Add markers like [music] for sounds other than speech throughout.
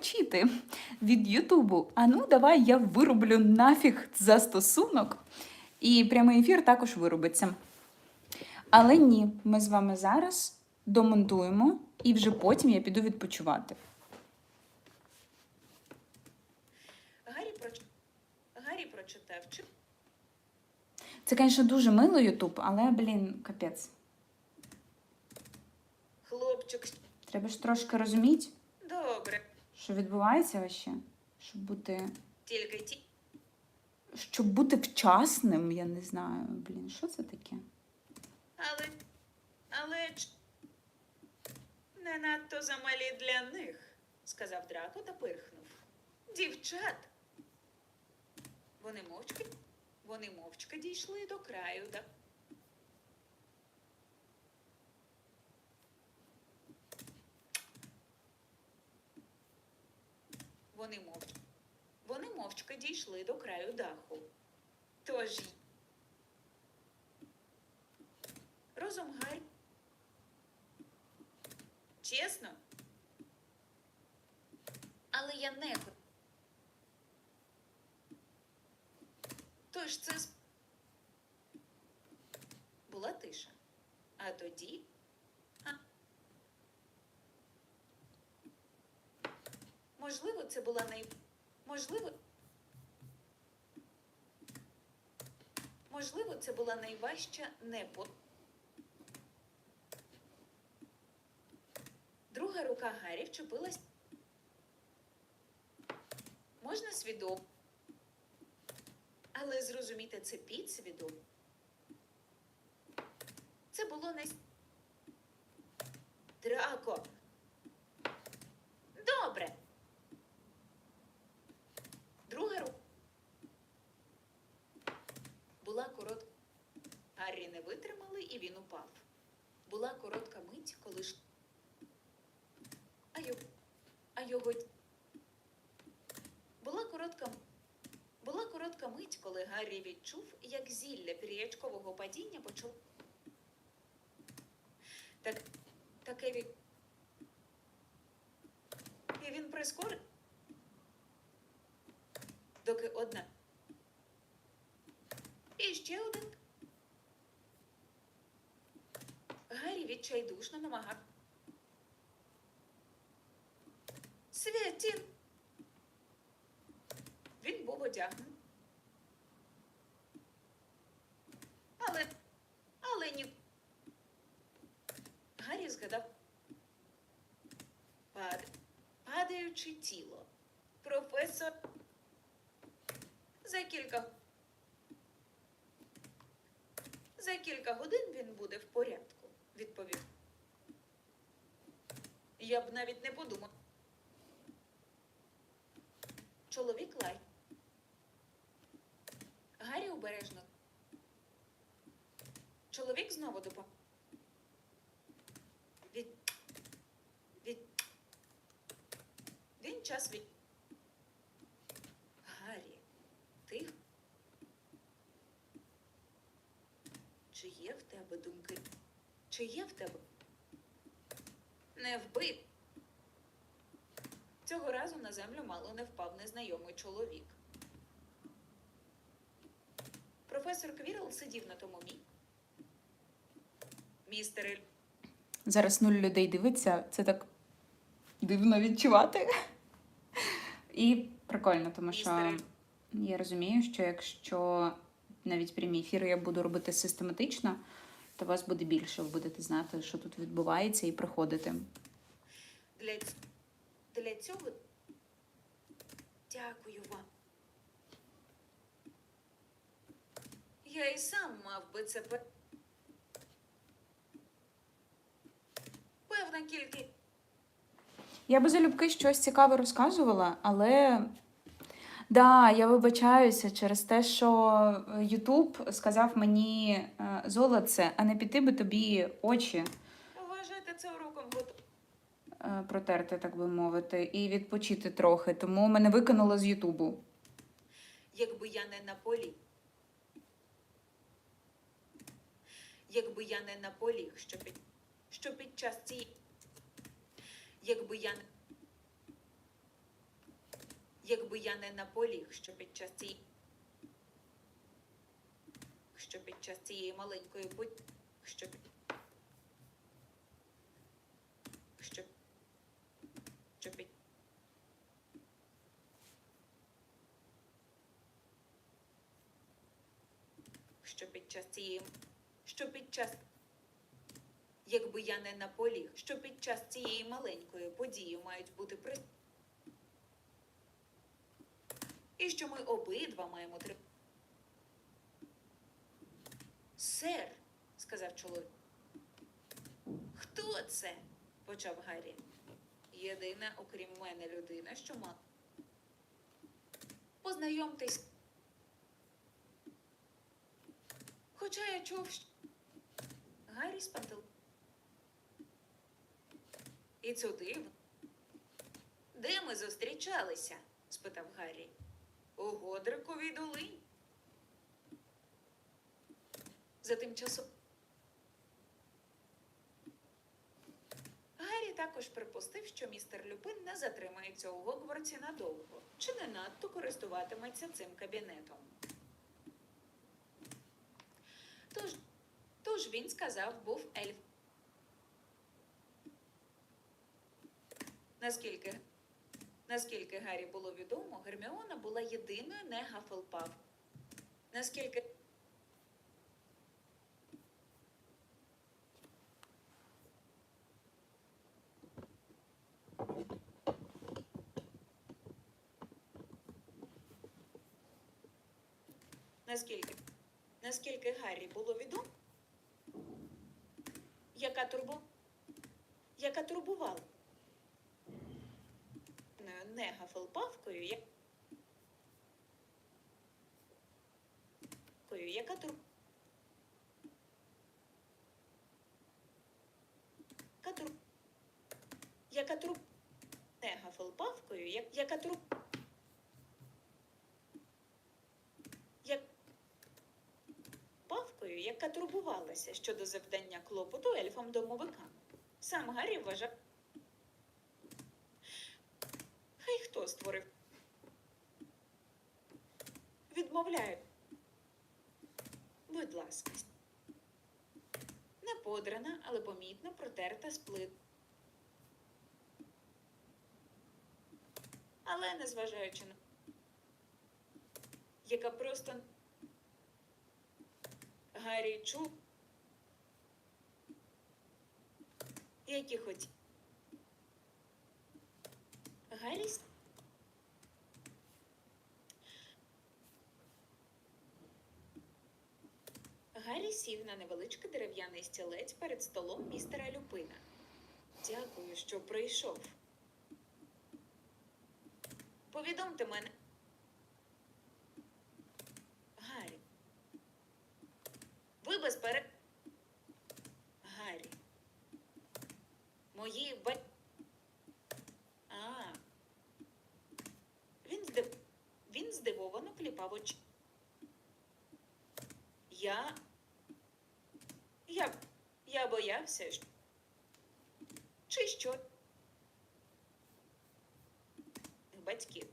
відпочити від Ютубу. А ну, давай я вироблю нафіг застосунок. І прямий ефір також виробиться. Але ні, ми з вами зараз домонтуємо, і вже потім я піду відпочивати. Гаррі, проч... Гаррі прочитав чи Це, звісно, дуже мило Ютуб, але, блін, капець. хлопчик. Треба ж трошки розуміти, Добре, що відбувається вообще, щоб бути. тільки ті. Щоб бути вчасним, я не знаю. Блін, що це таке? Але. Але не надто замалі для них, сказав Драко та пирхнув. Дівчат. Вони мовчки. Вони мовчки дійшли до краю да. Вони мовчки. Вони мовчки дійшли до краю даху. Тож розум Гаррі. Чесно? Але я не Тож це була тиша. А тоді. А... Можливо, це була най... Можливо. Можливо, це була найважча непо. Друга рука Гаррі вчепилась. Можна свідомо. Але зрозуміти це підсвідомо. Це було не. Драко. Добре. Друга рука. Була коротка. Гаррі не витримали, і він упав. Була коротка мить, коли ж. А його. А його. Була коротка. Була коротка мить, коли Гаррі відчув, як зілля пір'ячкового падіння почало. Так, таке від. І він прискорив. Доки одна. І ще один. Гаррі відчайдушно намагав. Святін. Він був одягнений. Але. Але ні. Гаррі згадав. Пад... Падаючи тіло. Професор. За кілька. За кілька годин він буде в порядку, відповів. Я б навіть не подумав. Чоловік лай. Гаррі обережно. Чоловік знову допомог. Від... Від... Він час від... Гаррі, ти? Чи є в тебе думки? Чи є в тебе? Не вбив. Цього разу на землю мало не впав незнайомий чоловік. Професор Квірл сидів на тому мі. Містер Зараз нуль людей дивиться, це так дивно відчувати. І прикольно, тому що я розумію, що якщо навіть прямі ефіри я буду робити систематично, то вас буде більше, ви будете знати, що тут відбувається, і приходити. Для, для цього дякую вам. Я і сам мав би це пе- Певна кількість. Я би залюбки щось цікаве розказувала, але да, я вибачаюся через те, що Ютуб сказав мені е, золоце, а не піти би тобі очі Вважайте це уроком е, протерти, так би мовити, і відпочити трохи. Тому мене викинуло з Ютубу. Якби я не на полі. Якби я не наполіг, що під, що під час цієї. Якби я не. Якби я не наполіг, що під час цієї що під час цієї маленької путь, що що, що під що під час цієї що під час якби я не наполіг, що під час цієї маленької події мають бути при і що ми обидва маємо три. Сер, сказав чоловік. Хто це? почав Гаррі. Єдина, окрім мене, людина, що мала. Познайомтесь. Хоча я чув, що... Гаррі спантел. І це дивно. Де ми зустрічалися? спитав Гаррі. У Годриковій долині. За тим часом. Гаррі також припустив, що містер Люпин не затримається у Гогвартсі надовго, чи не надто користуватиметься цим кабінетом. Тож, тож він сказав, був ельф. Наскільки, наскільки Гаррі було відомо, Герміона була єдиною не Гафелпав. Наскільки Наскільки, наскільки Гаррі було відомо, яка турбу, яка турбувала Не- не Гафелпавкою, я- кою, яка тур... яка тур... яка тур... не Гафелпавкою, я- яка тур... як павкою, яка турбувалася щодо завдання клопоту ельфам домовикам. Сам Гаррі вважав. Хай хто створив. Відмовляю. Будь ласка. Не подрана, але помітно з плит. Але незважаючи на яка просто Гаррі чув, які хоч Гаррі с- Гаррі сів на невеличкий дерев'яний стілець перед столом містера Люпина. Дякую, що прийшов. Повідомте мене. Гаррі. Ви безпере... Гаррі. Мої ба... А. Він здив... Він здивовано кліпав очі. Я... Я боявся, що... Чи що? Батьків.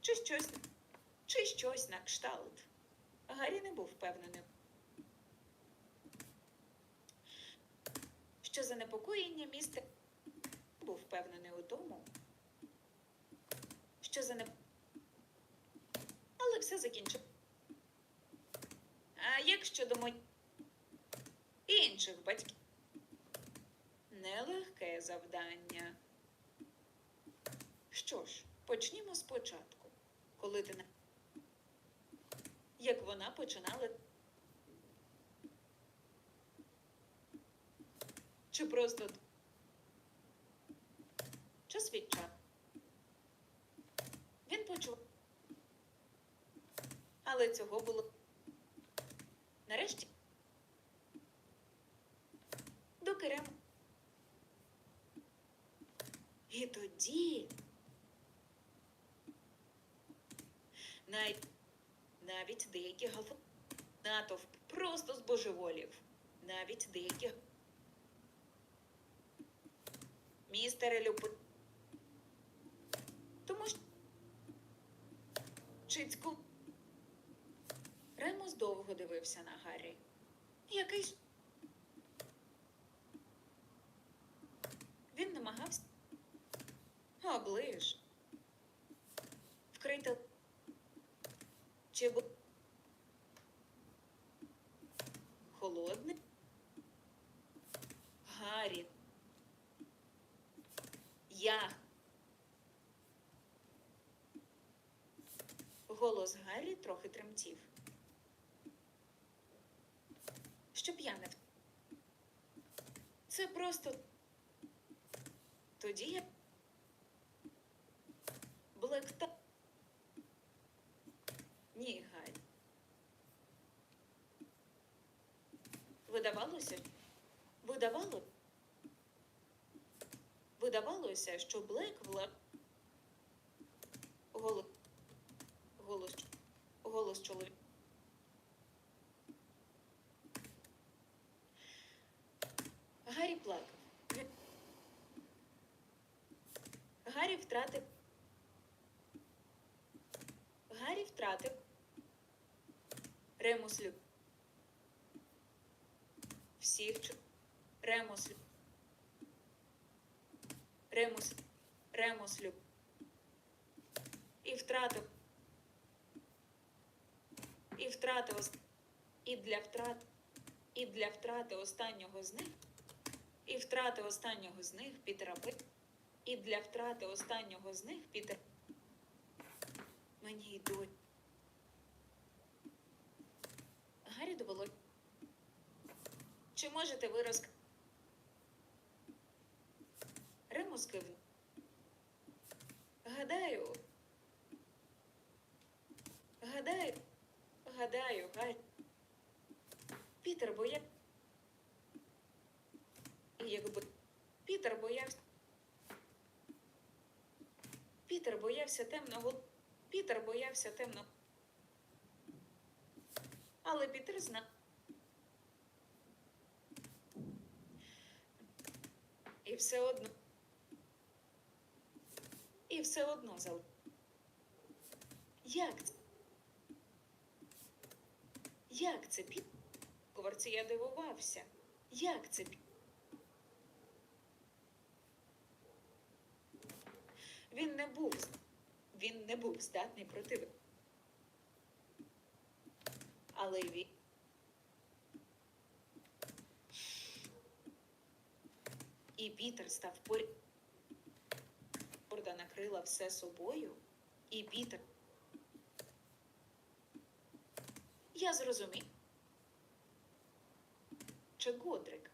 Чи щось, чи щось на кшталт. Гаррі не був впевнений, що занепокоєння містер був впевнений у тому, що занеп... Але все закінчив. А як щодо мо... інших батьків? Нелегке завдання. Що ж, почнімо спочатку, коли ти на як вона починала. Чи просто час від. Він почув. Але цього було. Нарешті. лікарем. І тоді навіть, навіть деякі галфа натовп просто збожеволів. Навіть деякі містере Люпи. Тому що Чицьку Ремус довго дивився на Гаррі. Якийсь. Він намагався. Оближ. Вкрити. Чи бу... Холодний. Гаррі. Я. Голос Гаррі трохи тремтів. Щоб я не. Це просто. Тоді я. Блек та. Ні, гай. Видавалося. Видавало. Видавалося, що Блек вла... Голос. Голос. Голос чоловіка. Гаррі плакав. Він- Гаррі втратив. Гаррі втратив. Ремус. Всіх. Ремус. Ремус люб. І втратив. І втратив. ос- І для втрат. І для втрати останнього з них. І втрати останнього з них Пітера І для втрати останнього з них Пітер. Мені йдуть. Довело. Чи можете ви розк... Ремус кивнув. Гадаю. Гадаю. Гадаю, Гаррі. Пітер боя. Якби Пітер боявся. Пітер боявся темного. Пітер боявся темного. Але Пітер. І все одно. І все одно зал. Як це? Як це Пітер? Коварці я дивувався. Як це Пітер? Він не був. Він не був здатний противити. Але він. І Пітер став поряд. Накрила все собою, і Пітер. Я зрозумів. Чи Годрик?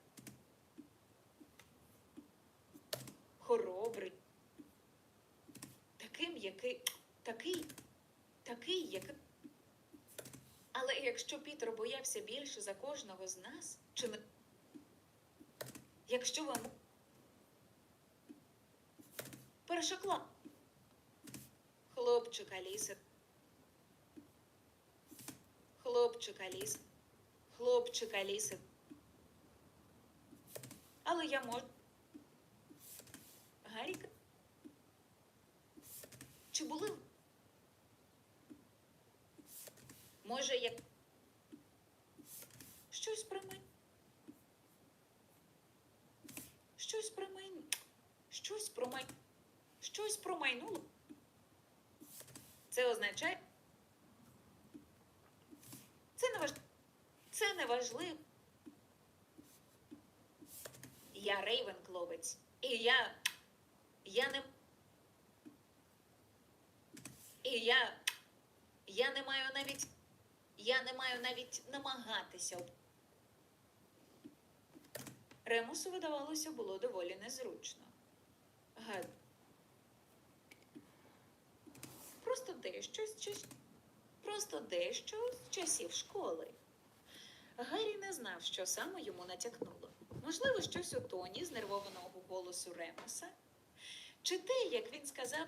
Хоробрий. Таким, який. Такий. Такий, який. Але якщо Пітер боявся більше за кожного з нас, чи не. Якщо вам. Першокла. Хлопчик Аліси. Хлопчик Аліси. Хлопчик Аліси. Але я можу. Гаріка. Чи були? Може, як щось про мене? Щось про мене? Щось про май... Щось промайнуло? Це означає. Це не важ... Це не важливо. Я Рейвенкловець. І я. Я не. І я. Я не маю навіть. Я не маю навіть намагатися. Ремусу, видавалося, було доволі незручно. Гад. Просто дещо з час... Просто дещо з часів школи. Гаррі не знав, що саме йому натякнуло. Можливо, щось у тоні знервованого голосу Ремуса, чи те, як він сказав,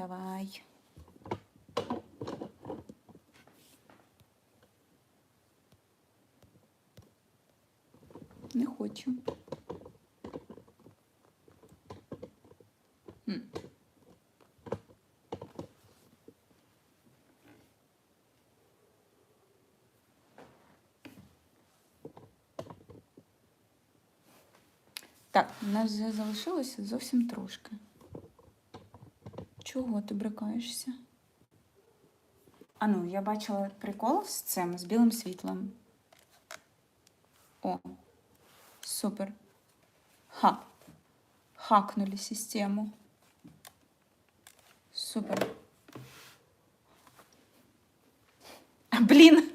Давай. Не хочу. Так, у нас вже залишилося зовсім трошки. Чого ти брикаєшся? А ну, я бачила прикол з цим, з білим світлом. О, супер. Ха. Хакнули систему. Супер. А, блін.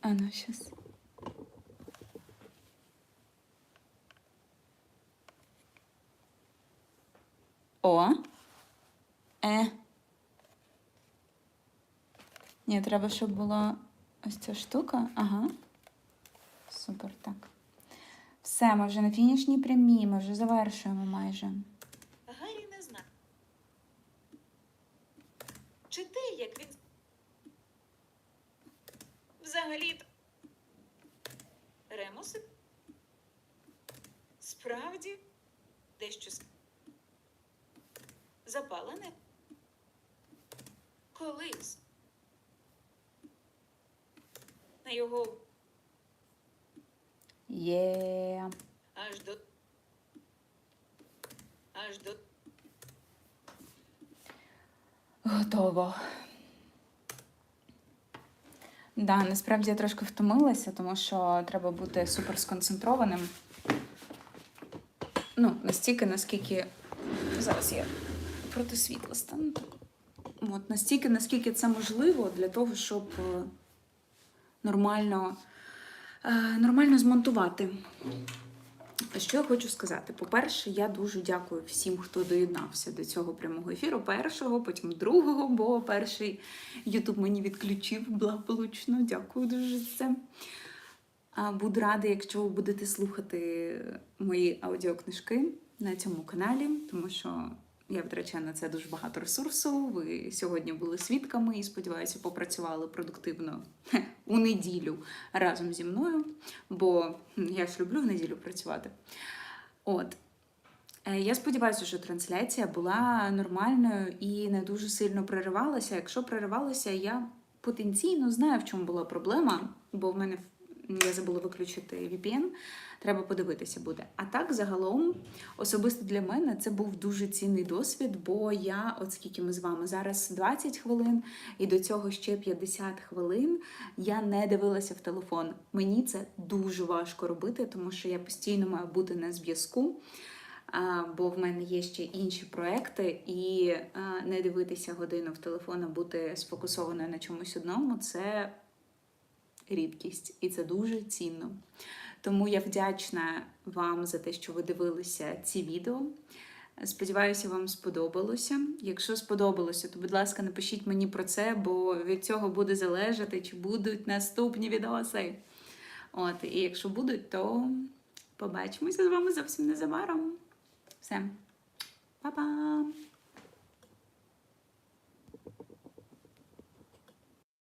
А ну, сейчас. О. Е. Ні, треба, щоб була ось ця штука. Ага. Супер, так. Все, ми вже на фінішній прямій, ми вже завершуємо майже. Гаррі не знав. Чи те, як він взагалі Ремуси? Справді дещо запалене? Колись. На його Є. аж до. Аж до Готово. Да, насправді я трошки втомилася, тому що треба бути супер сконцентрованим. Ну, настільки, наскільки. Зараз я проти світла стану. От, настільки, наскільки це можливо для того, щоб е, нормально, е, нормально змонтувати. Що я хочу сказати? По-перше, я дуже дякую всім, хто доєднався до цього прямого ефіру. Першого, потім другого, бо перший Ютуб мені відключив благополучно. Дякую дуже за це. Буду рада, якщо ви будете слухати мої аудіокнижки на цьому каналі, тому що я витрачаю на це дуже багато ресурсу. Ви сьогодні були свідками і сподіваюся, попрацювали продуктивно [laughs] у неділю разом зі мною, бо я ж люблю в неділю працювати. От. Е, Я сподіваюся, що трансляція була нормальною і не дуже сильно переривалася. Якщо переривалася, я потенційно знаю, в чому була проблема, бо в мене я забула виключити VPN. Треба подивитися буде. А так, загалом, особисто для мене це був дуже цінний досвід, бо я, от скільки ми з вами зараз 20 хвилин, і до цього ще 50 хвилин я не дивилася в телефон. Мені це дуже важко робити, тому що я постійно маю бути на зв'язку. Бо в мене є ще інші проекти, і не дивитися годину в телефон, а бути сфокусованою на чомусь одному це рідкість, і це дуже цінно. Тому я вдячна вам за те, що ви дивилися ці відео. Сподіваюся, вам сподобалося. Якщо сподобалося, то, будь ласка, напишіть мені про це, бо від цього буде залежати, чи будуть наступні відоси. От, і якщо будуть, то побачимося з вами зовсім незабаром. Все, па-па!